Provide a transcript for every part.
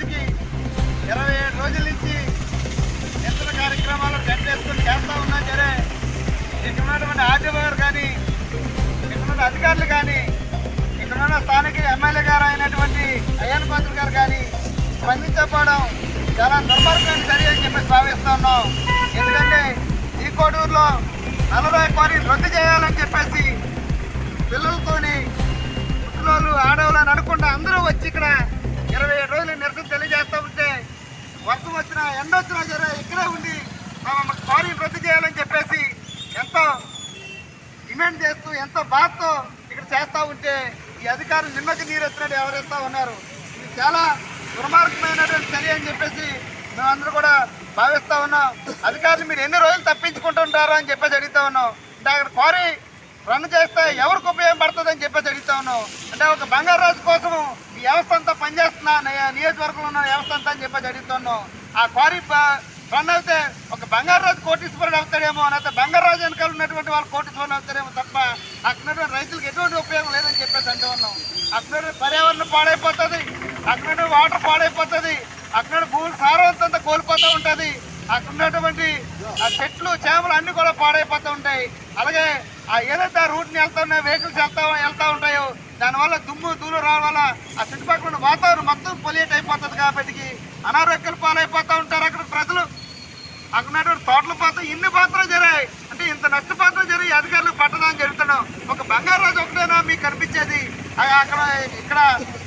రోజుకి ఇరవై ఏడు రోజుల నుంచి నిరసన కార్యక్రమాలు గట్టేసుకుని చేస్తూ ఉన్నా సరే ఇక్కడ ఉన్నటువంటి ఆర్టీఓ గారు కానీ ఇక్కడ ఉన్న అధికారులు కానీ ఇక్కడ ఉన్న స్థానిక ఎమ్మెల్యే గారు అయినటువంటి అయ్యన్ పాత్ర గారు కానీ స్పందించకపోవడం చాలా దుర్మార్గమైన సరి అని చెప్పేసి భావిస్తూ ఉన్నాం. ఎందుకంటే ఈ కోడూరులో నలభై కోరి రద్దు చేయాలని చెప్పేసి పిల్లలతోని పుట్టినోళ్ళు ఆడవాళ్ళు అనుకుంటా అందరూ వచ్చి ఇక్కడ ఎండ వచ్చినా సరే ఇక్కడే ఉండి తమ రద్దు చేయాలని చెప్పేసి ఎంతో డిమాండ్ చేస్తూ ఎంతో బాధతో ఇక్కడ చేస్తూ ఉంటే ఈ అధికారులు నిమ్మకి నీరు ఎత్తినట్టు ఎవరేస్తా ఉన్నారు. ఇది చాలా దుర్మార్గమైనటువంటి చర్య అని చెప్పేసి మేమందరూ కూడా భావిస్తూ ఉన్నాం. అధికారులు మీరు ఎన్ని రోజులు తప్పించుకుంటుంటారు అని చెప్పేసి అడుగుతా ఉన్నాం. అంటే అక్కడ క్వారీ రన్ చేస్తే ఎవరికి ఉపయోగపడుతుంది అని చెప్పేసి అడుగుతా ఉన్నాం. అంటే ఒక బంగారు రాజు కోసం ఈ వ్యవస్థ అంతా పనిచేస్తున్నా నియోజకవర్గంలో ఉన్న వ్యవస్థ అంతా అని చెప్పేసి అడుగుతున్నాం ఆ క్వారీ రన్ అయితే ఒక బంగారాజు కోటీశ్వరుడు అవుతాడేమో లేకపోతే బంగారాజు వెనకాల ఉన్నటువంటి వాళ్ళు కోటీశ్వరుడు అవుతారేమో తప్ప అక్కడ రైతులకు ఎటువంటి ఉపయోగం లేదని చెప్పేసి అంటూ ఉన్నాం. అక్కడ పర్యావరణం పాడైపోతుంది. అక్కడ వాటర్ పాడైపోతుంది. అక్కడ భూమి సారవంతంత కోల్పోతూ ఉంటుంది. అక్కడ ఉన్నటువంటి ఆ చెట్లు చేమలు అన్నీ కూడా పాడైపోతూ ఉంటాయి. అలాగే ఆ ఏదైతే ఆ రూట్ని వెళ్తా ఉన్నాయో వెహికల్స్ వెళ్తా వెళ్తా ఉంటాయో దానివల్ల దుమ్ము దూరం రావడం వల్ల ఆ చుట్టుపక్కల ఉన్న వాతావరణం మొత్తం పొల్యూట్ అయిపోతుంది కాబట్టి అనారోగ్యాలు పాలైపోతూ ఉంటారు. అక్కడ ప్రజలు అక్కడ తోటల పాత్ర ఇన్ని పాత్రలు జరిగాయి. అంటే ఇంత నష్టపాత్రలు జరిగి అధికారులు పట్టదని జరుగుతున్నాం ఒక బంగారాజు ఒకటేనా మీకు కనిపించేది? అక్కడ ఇక్కడ.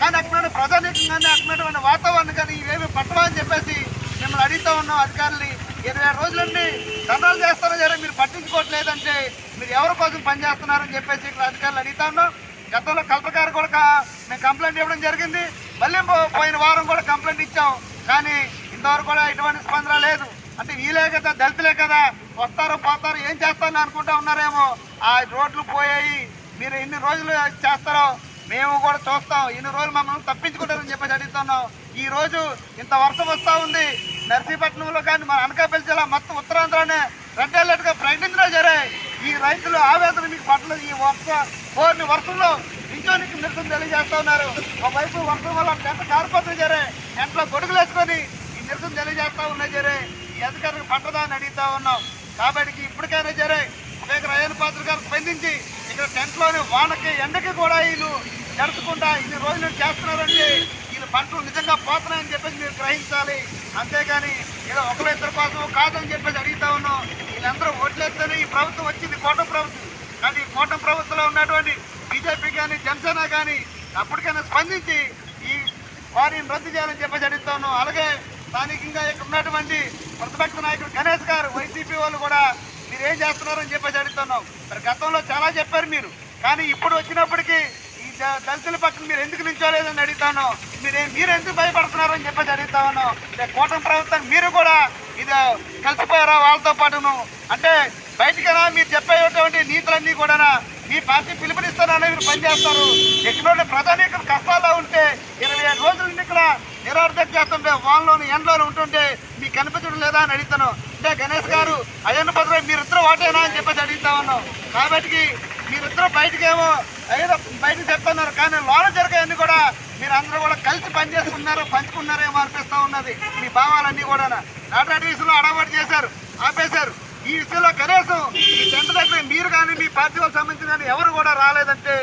కానీ అక్కడ ప్రజానీకం కానీ అక్కడ వాతావరణం కానీ ఇవేమి పట్టమని చెప్పేసి మిమ్మల్ని అడుగుతా ఉన్నాం అధికారులు ఇరవై ఆరు రోజులన్నీ దండాలు చేస్తారో జరే? మీరు పట్టించుకోవట్లేదంటే మీరు ఎవరి కోసం పనిచేస్తున్నారని చెప్పేసి ఇక్కడ అధికారులు అడుగుతా ఉన్నాం. గతంలో కలెక్టర్ గారు కూడా మేము కంప్లైంట్ ఇవ్వడం జరిగింది. మళ్ళీ పోయిన వారం కూడా కంప్లైంట్ ఇచ్చాం. కానీ ఇంతవరకు కూడా ఎటువంటి స్పందన లేదు. అంటే వీలే కదా దళితులే కదా వస్తారు పోతారు ఏం చేస్తారని అనుకుంటా ఉన్నారేమో. ఆ రోడ్లు పోయాయి. మీరు ఎన్ని రోజులు చేస్తారో మేము కూడా చూస్తాం. ఇన్ని రోజులు మమ్మల్ని తప్పించుకుంటారని చెప్పేసి అడుగుతున్నాం. ఈ రోజు ఇంత వర్షం వస్తూ ఉంది. నర్సీపట్నంలో కానీ మన అనకాపల్లి జిల్లా మొత్తం ఉత్తరాంధ్రనే రెడ్ అలర్ట్గా ప్రకటించడం జరిగాయి ఈ రైతులు ఆవేదన మీకు పట్టలేదు. ఈ వర్ష కోరిని వర్షంలో నించోనికి నిరసన తెలియజేస్తా ఉన్నారు. ఒకవైపు వర్షం వల్ల ఎంత కారిపోతుంది జరే ఎంట్లో గొడుగులు వేసుకొని ఈ నిరసన తెలియజేస్తా ఉన్నాయి జరే. ఈ అధికారులకు పంటదాన్ని అడుగుతా ఉన్నాం. కాబట్టి ఇప్పటికైనా జరే వివేక రయన్ పాత్ర గారు స్పందించి ఇక్కడ టెంట్లోని వానకి ఎండకి కూడా వీళ్ళు జరుపుకుంటా ఇన్ని రోజులు చేస్తున్నారంటే వీళ్ళు పంటలు నిజంగా పోతున్నాయని చెప్పేసి మీరు గ్రహించాలి. అంతేగాని ఏదో ఒకరు ఇద్దరు కోసం కాదని చెప్పేసి అడుగుతా ఉన్నాం. వీళ్ళందరూ ఓట్లేస్తేనే ఈ ప్రభుత్వం వచ్చింది కోట ప్రభుత్వం. కానీ ఈ కోట ప్రభుత్వంలో ఉన్నటువంటి కానీ జనసేన కానీ అప్పటికైనా స్పందించి ఈ వారిని రద్దు చేయాలని చెప్పేసి అడుగుతాను. అలాగే స్థానికంగా ఇక్కడ ఉన్నటువంటి ప్రతిపక్ష నాయకుడు గణేష్ గారు వైసీపీ వాళ్ళు కూడా మీరు ఏం చేస్తున్నారని చెప్పేసి అడుగుతున్నాం మరి గతంలో చాలా చెప్పారు మీరు. కానీ ఇప్పుడు వచ్చినప్పటికీ ఈ దళితుల పక్కన మీరు ఎందుకు నిల్చోలేదని అడుగుతాను. మీరు మీరు ఎందుకు భయపడుతున్నారని చెప్పేసి అడుగుతా ఉన్నాం కూటమి ప్రభుత్వం మీరు కూడా ఇది కలిసిపోయారా వాళ్ళతో పాటును? అంటే బయటికైనా మీరు చెప్పేటువంటి నీతులన్నీ కూడా మీ పార్టీ పిలుపునిస్తానని మీరు పనిచేస్తారు. ఎక్కడ ప్రధాని కష్టాల్లో ఉంటే ఇరవై ఏడు రోజుల నుండి ఇక్కడ నిరార్థక చేస్తుంటే వాళ్ళలోని ఎండలోనే ఉంటుంటే మీకు కనిపించడం లేదా అని అడుగుతాను. అంటే గణేష్ గారు అయ్యన్న భద్ర మీరిద్దరు వాటేనా అని చెప్పేసి అడుగుతా ఉన్నాం. కాబట్టి మీరిద్దరు బయటకేమో ఏదో బయటకు చెప్తున్నారు. కానీ లోన జరిగేవన్నీ కూడా మీరు అందరూ కూడా కలిసి పనిచేసుకున్నారు పంచుకున్నారేమో అనిపిస్తూ ఉన్నది. మీ భావాలన్నీ కూడా టాటా విషయంలో అడవాటు చేశారు ఆపేశారు. ఈ విషయంలో కనీసం ఈ టెంట్ దగ్గర మీరు కానీ మీ పార్టీ వాళ్ళకి సంబంధించిన కానీ ఎవరు కూడా రాలేదంటే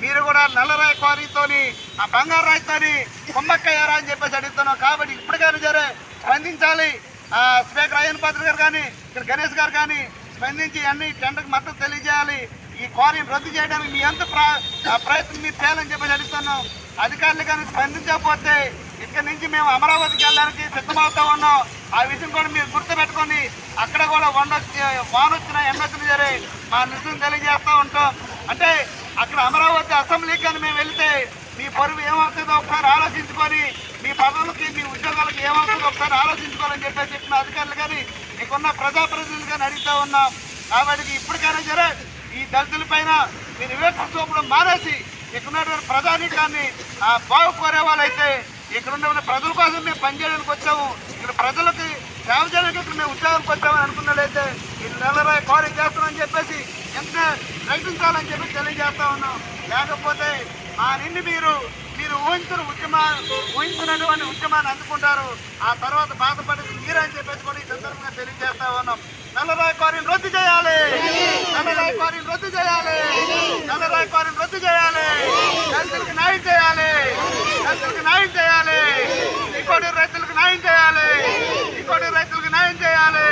మీరు కూడా నల్లరాయి క్వారీతోని ఆ బంగారు రాయితోని కుమ్మక్కయ్యారా అని చెప్పేసి అడుగుతున్నాం. కాబట్టి ఇప్పటికైనా సరే స్పందించాలి. ఆ స్పీకర్ అయ్యన్ పాత్ర గారు కానీ ఇక్కడ గణేష్ గారు కానీ స్పందించి అన్ని టెంటకు మద్దతు తెలియజేయాలి. ఈ క్వారీని రద్దు చేయడానికి మీ ఎంత ప్ర- ఆ ప్రయత్నం మీరు చేయాలని చెప్పేసి అడుగుతున్నాం. అధికారులు కానీ స్పందించకపోతే ఇక్కడి నుంచి మేము అమరావతికి వెళ్ళడానికి సిద్ధమవుతా ఉన్నాం. ఆ విషయం కూడా మీరు గుర్తుపెట్టుకొని అక్కడ కూడా వండ వాన వచ్చిన ఎండ సరే మా నిజం తెలియజేస్తూ ఉంటాం. అంటే అక్కడ అమరావతి అసెంబ్లీకి కానీ మేము వెళితే మీ పరువు ఏమవుతుందో ఒకసారి ఆలోచించుకొని మీ పదవులకి మీ ఉద్యోగాలకి ఏమవుతుందో ఒకసారి ఆలోచించుకోవాలని చెప్పేసి చెప్పిన అధికారులు కానీ మీకున్న ప్రజాప్రతినిధులు కానీ అడుగుతా ఉన్నాం. కాబట్టి ఇప్పటికైనా సరే ఈ దళితుల పైన మీరు వివేక చూపడం మానేసి ఇక్కడ ఉన్నటువంటి ప్రజానీకాన్ని ఆ కోరే వాళ్ళైతే ఇక్కడ ఉన్న ప్రజల కోసం మేము పనిచేయడానికి వచ్చాము. ఇక్కడ ప్రజలకి సేవ చేయడానికి ఇక్కడ మేము ఉద్యోగానికి వచ్చామని అనుకున్నట్లయితే ఈ నెలరాయి కోరిక చేస్తామని చెప్పేసి ఎంత ప్రకటించాలని చెప్పి తెలియజేస్తా ఉన్నాం. లేకపోతే ఆ నిండి మీరు మీరు ఊహించిన ఉద్యమా ఊహించినటువంటి ఉద్యమాన్ని అందుకుంటారు. ఆ తర్వాత బాధపడేది మీరని చెప్పేసి కూడా ఈ సందర్భంగా తెలియజేస్తా ఉన్నాం. నల్లరాయి కోరిని రద్దు చేయాలి. నల్లరాయి క్వారీని రద్దు చేయాలి. నల్లరాయి క్వారీని రద్దు చేయాలి. దళితులకు న్యాయం చేయాలి. రైతులకు న్యాయం చేయాలి. ఇంకోటి రైతులకు న్యాయం చేయాలి. ఇంకోటి రైతులకు న్యాయం చేయాలి.